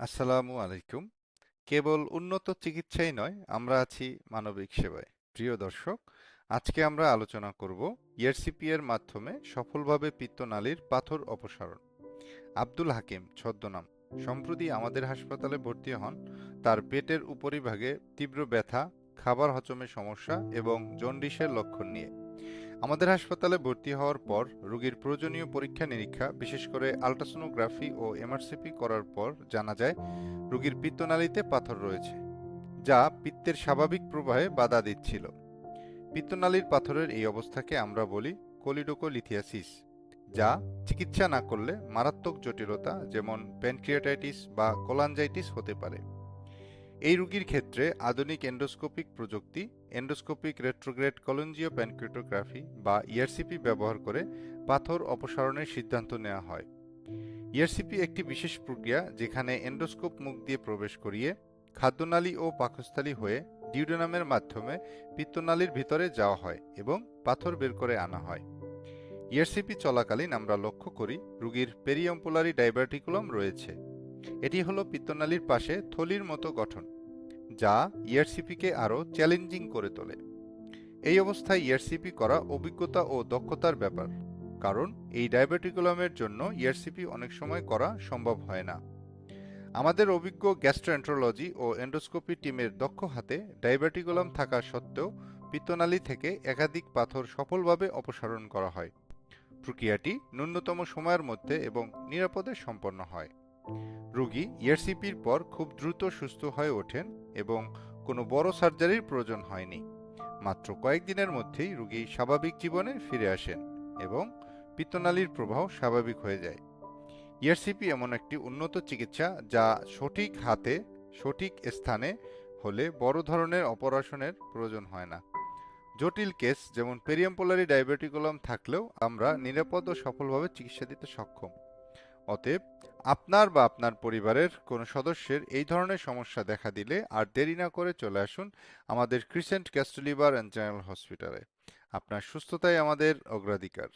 আসসালামু আলাইকুম। কেবল উন্নত চিকিৎসাই নয়, আমরা আছি মানবিক সেবায়। প্রিয় দর্শক, আজকে আমরা আলোচনা করব ইআরসিপি এর মাধ্যমে সফলভাবে পিত্তনালীর পাথর অপসারণ। আব্দুল হাকিম, ছদ্মনাম। সম্প্রতি আমাদের হাসপাতালে ভর্তি হন, তার পেটের উপরিভাগে তীব্র ব্যথা, খাবার হজমে সমস্যা এবং জন্ডিসের লক্ষণ নিয়ে। আমাদের হাসপাতালে ভর্তি হওয়ার পর রোগীর প্রয়োজনীয় পরীক্ষা নিরীক্ষা, বিশেষ করে আলট্রাসোনোগ্রাফি ও এমআরসিপি করার পর জানা যায় রোগীর পিত্তনালীতে পাথর রয়েছে, যা পিত্তের স্বাভাবিক প্রবাহে বাধা দিচ্ছিল। পিত্তনালীর পাথরের এই অবস্থাকে আমরা বলি কোলিডোকোলিথিয়াসিস, যা চিকিৎসা না করলে মারাত্মক জটিলতা যেমন প্যানক্রিয়াটাইটিস বা কোলাঞ্জাইটিস হতে পারে। এই রোগীর ক্ষেত্রে আধুনিক এন্ডোস্কোপিক প্রযুক্তি এন্ডোস্কোপিক রেট্রোগ্রেড কলঞ্জিও প্যানক্রিটোগ্রাফি বা ইআরসিপি ব্যবহার করে পাথর অপসারণের সিদ্ধান্ত নেওয়া হয়। ইআরসিপি একটি বিশেষ প্রক্রিয়া যেখানে এন্ডোস্কোপ মুখ দিয়ে প্রবেশ করিয়ে খাদ্যনালী ও পাকস্থলী হয়ে ডিউডোনামের মাধ্যমে পিত্তনালীর ভিতরে যাওয়া হয় এবং পাথর বের করে আনা হয়। ইআরসিপি চলাকালীন আমরা লক্ষ্য করি রোগীর পেরিয়ম্পোলারি ডাইভার্টিকুলাম রয়েছে। এটি হলো পিত্তনালীর পাশে থলির মতো গঠন, যা ইয়ারসিপিকে আরও চ্যালেঞ্জিং করে তোলে। এই অবস্থায় ইয়ারসিপি করা অভিজ্ঞতা ও দক্ষতার ব্যাপার, কারণ এই ডায়াবেটিকুলামের জন্য ইয়ারসিপি অনেক সময় করা সম্ভব হয় না। আমাদের অভিজ্ঞ গ্যাস্ট্রোএন্ট্রোলজি ও এন্ডোস্কোপি টিমের দক্ষ হাতে ডায়াবেটিকুলাম থাকা সত্ত্বেও পিত্তনালী থেকে একাধিক পাথর সফলভাবে অপসারণ করা হয়। প্রক্রিয়াটি ন্যূনতম সময়ের মধ্যে এবং নিরাপদে সম্পন্ন হয়। রোগী ইআরসিপির পর খুব দ্রুত সুস্থ হয়ে ওঠেন এবং কোনো বড় সার্জারির প্রয়োজন হয়নি। মাত্র কয়েকদিনের মধ্যেই রোগী স্বাভাবিক জীবনে ফিরে আসেন এবং পিত্তনালীর প্রবাহ স্বাভাবিক হয়ে যায়। ইয়ারসিপি এমন একটি উন্নত চিকিৎসা যা সঠিক হাতে, সঠিক স্থানে হলে বড় ধরনের অপারেশনের প্রয়োজন হয় না। জটিল কেস যেমন পেরিয়াম্পোলারি ডায়াবেটিকুলাম থাকলেও আমরা নিরাপদ ও সফলভাবে চিকিৎসা দিতে সক্ষম। অতএব আপনার বা আপনার পরিবারের কোনো সদস্যের এই ধরনের সমস্যা দেখা দিলে আর দেরি না করে চলে আসুন আমাদের ক্রিসেন্ট ক্যাস্টলিভার অ্যান্ড জেনারেল হসপিটালে। আপনার সুস্থতাই আমাদের অগ্রাধিকার।